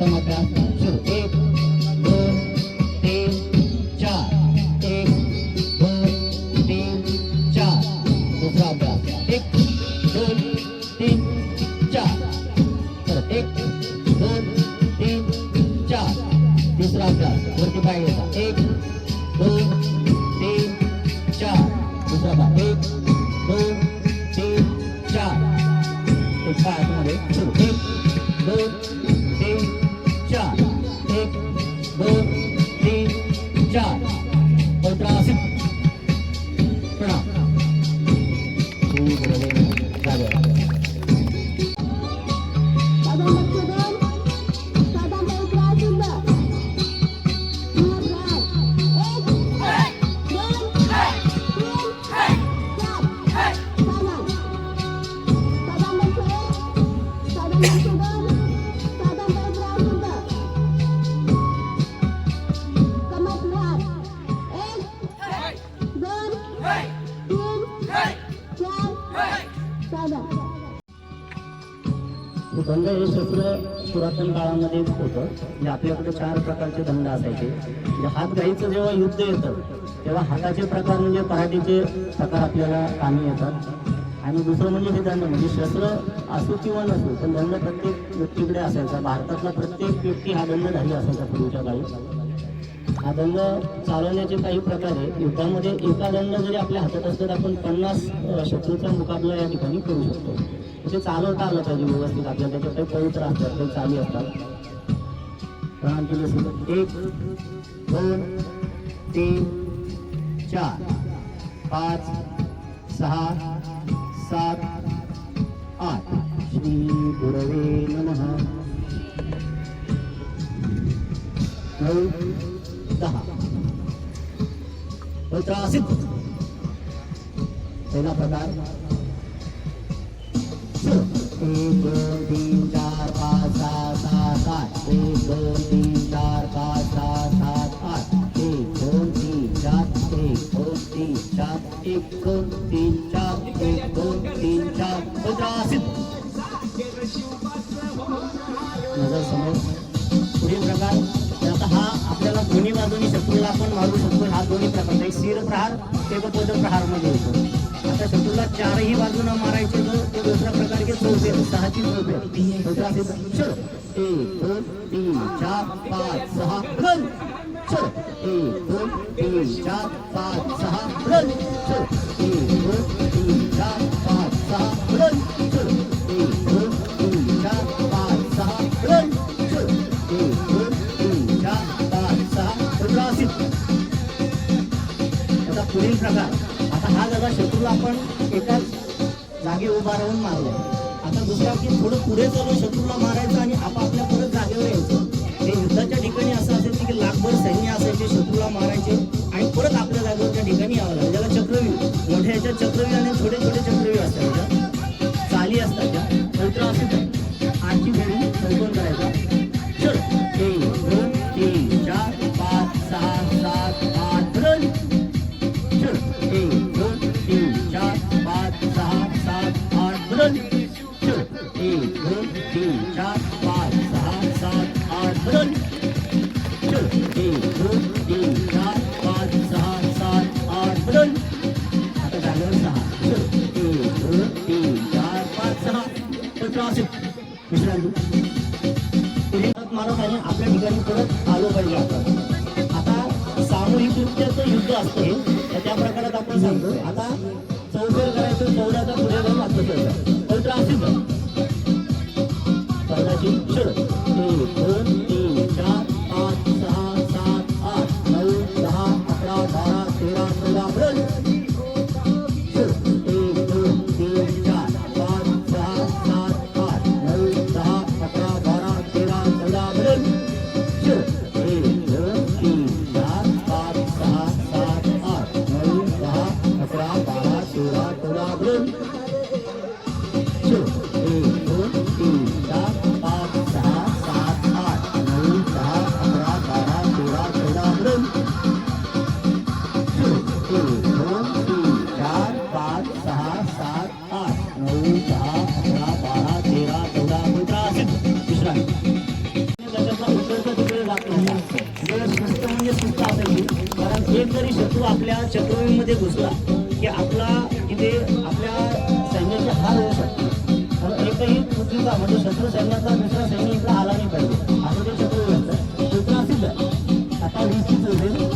एक दोन तीन चार एक दोन तीन चार दुसरा अभ्यास एक दोन तीन चार परत एक दोन तीन चार तिसरा अभ्यास वरती पाय घ्यायचा एक तीन चार पंधरा प्रणाम श्री गुरुदेव जागे Sabang Maksudon, दंड हे शस्त्र पुरातन काळामध्ये होतं. म्हणजे आपल्याकडे चार प्रकारचे दंड असायचे. म्हणजे हातगाईचं जेव्हा युद्ध येतं तेव्हा हाताचे प्रकार म्हणजे पराठीचे प्रकार आपल्याला कामी येतात. आणि दुसरं म्हणजे हे दंड. म्हणजे शस्त्र असो किंवा नसो पण दंड प्रत्येक व्यक्तीकडे असायचा. भारतातला प्रत्येक व्यक्ती हा दंडधारी असायचा पूर्वीच्या काळी. हा दंड चालवण्याचे काही प्रकार आहे युद्धामध्ये एका दंड जरी आपल्या हातात असलं तर आपण पन्नास शत्रूचा मुकाबला या ठिकाणी करू शकतो. ते चालवता आलं पाहिजे व्यवस्थित आपल्याला त्याच्यात काही पवित्र असतात काही चाली असतात. प्रणाम केले एक दोन तीन चार पाच सहा सात आठ. श्री गुरवे नमः. नऊ दहा. पवित्र पहिला प्रकार. नजर समोर पुढील प्रकार आता हा आपल्याला दोन्ही बाजूनी शत्रूला आपण मारू शकतो हा दोन्ही प्रकार एक स्थिर प्रहार एक पद प्रहारमध्ये येतो आता शत्रूला चारही बाजूनं मारायचे तो दुसरा प्रकार की चौथे सहाची चौथे दुसरा सिद्ध चल एक दोन तीन चार पाच सहा रन. चल. एक दोन तीन चार पाच सहा रन. चल. एक दोन तीन चार पाच सहा रन. चल. एक दोन तीन चार पाच सहा रन. चल. एक दोन तीन चार पाच सहा पंधरा सिद्ध आता पुढील प्रकार. आता हा जगा शत्रूला आपण एकाच जागे उभा राहून मारलो आता दुसरा की थोडं पुढे चालून शत्रूला मारायचं आणि आपापल्या परत जागेवर यायचं. हे युद्धाच्या ठिकाणी असं असायचं की लाखभर सैन्य असायचे शत्रूला मारायचे आणि परत आपल्या जागेवरच्या ठिकाणी यावं लागेल. ज्याला चक्रव्यूह मोठ्या ह्याच्यात चक्रव्यूह एक दोन तीन चार पाच सहा सात आठ रन चल एक दोन तीन चार पाच सहा सात आठ रन आता झालं सहा एक दोन तीन चार पाच सहा सतरा असेल विश्रांती पुढे परत आपल्या ठिकाणी परत आलो पाहिजे आपण आता सामूहिक नृत्याचं युद्ध असतं तर त्या प्रकारात आपण सांगतो. आता teacher. मध्ये घुसला की आपला इथे आपल्या सैन्याचे हाल होऊ शकते पण एकही पृथ्वीचा म्हणजे शत्रू सैन्याचा दुसरा सैन्य इकडे आला नाही पाहिजे असं ते शत्रू असतं शत्रू असेल आता वीसची होते एक,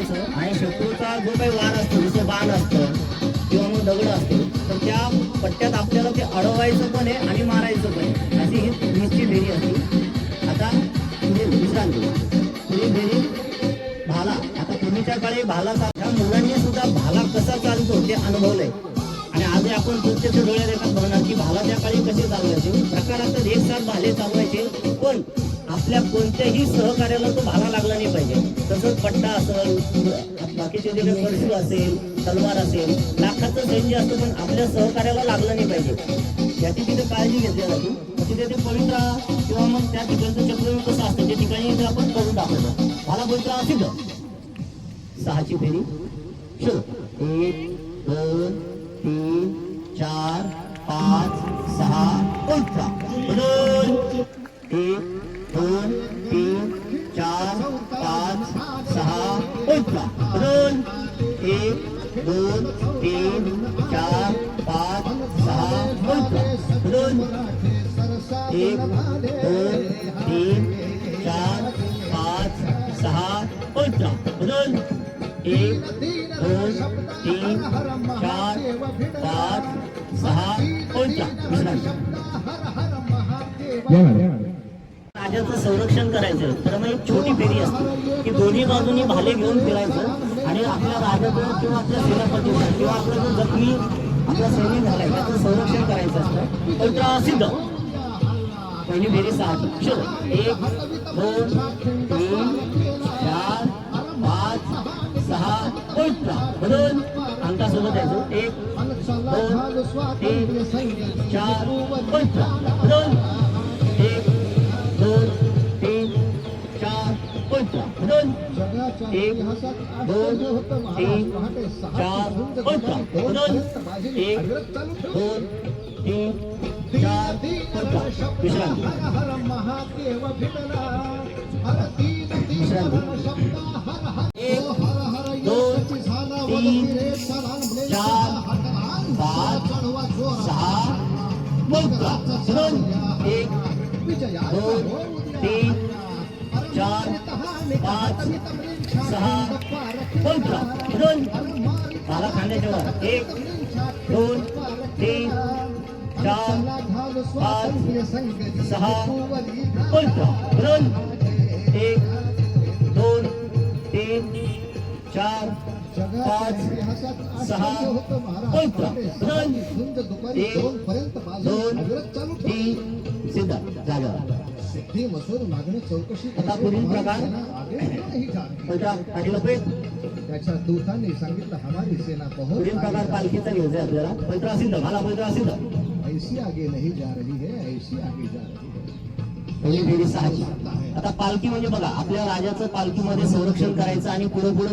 करायचं आणि शत्रूचा जो काही वार असतो जसं बाण असतं किंवा मग दगड असतो तर त्या पट्ट्यात आपल्याला ते अडवायचं पण आहे आणि मारायचं पण आहे. अशी ही निश्चित फेरी असते. आता तुम्ही विश्रांती. तुम्ही फेरी भाला. आता पूर्वीच्या काळी भाला सारख्या मुलांनी सुद्धा भाला कसा चालतो ते अनुभवलंय. आणि आज आपण प्रत्यक्ष डोळ्या येतात बघणार की भाला त्या काळी कसे चालवायचे? प्रकारात एक साथ भाले चालवायचे. पण आपल्या कोणत्याही सहकार्याला तो भाला लागला नाही पाहिजे. तसंच पट्टा असेल बाकीचे जे काही परशू असेल तलवार असेल लाखाचं सैन्य असतं पण आपल्या सहकार्याला लागलं नाही पाहिजे. याची तिथे काळजी घेतली जाते. तिथे ते पवित्रा किंवा मग त्या ठिकाणचं चक्रव्यूह कसं असतं त्या ठिकाणी आपण करून दाखवतो. भाला पवित्रा असेल सहाची फेरी. सुरू. एक दोन तीन चार पाच सहा पवित्रा एक दोन तीन चार पाच सहा पवित्र दोन एक दोन तीन चार पाच सहा विश्रांती राजाचं संरक्षण करायचं. तर मग एक छोटी फेरी असते. की दोन्ही बाजूनी भाले घेऊन फिरायचं आणि आपल्या राजाचं किंवा आपल्या सेनापतीचं किंवा आपला जो जखमी आपला सैनिक झालाय त्याचं संरक्षण करायचं असतं. पवित्र सिद्ध पहिली फेरी सहा चलो एक दोन तीन चार पाच सहा पवित्र म्हणून अंकासोबत यायचं एक दोन तीन चार पवित्र एक दोन तीन चार पवित्र बदल एक दोन तीन चार पवित्र विश्रांती एक दोन तीन चार पाच. सहा पवित्र बदल एक दोन तीन चार पाच सहा पंधरा दोन मला खांद्याच्या वर एक दोन तीन चार पाच सहा पंधरा दोन एक दोन तीन चार पाच सहा पंधरा दोन एक दोन तीन सिद्ध जागा प्रकार? पवित्र पाठीला पेट त्याच्या दूतांनी सांगितलं हमारी सेना प्रकार पालखीचा घ्यायचा आपल्याला. सिद्ध मला सिद्ध ऐसी आगे नहीं जा रही है ऐसी आगे जा रही है. सहाची आता पालखी म्हणजे बघा आपल्या राजाचं पालखीमध्ये संरक्षण करायचं आणि पुढे पुढे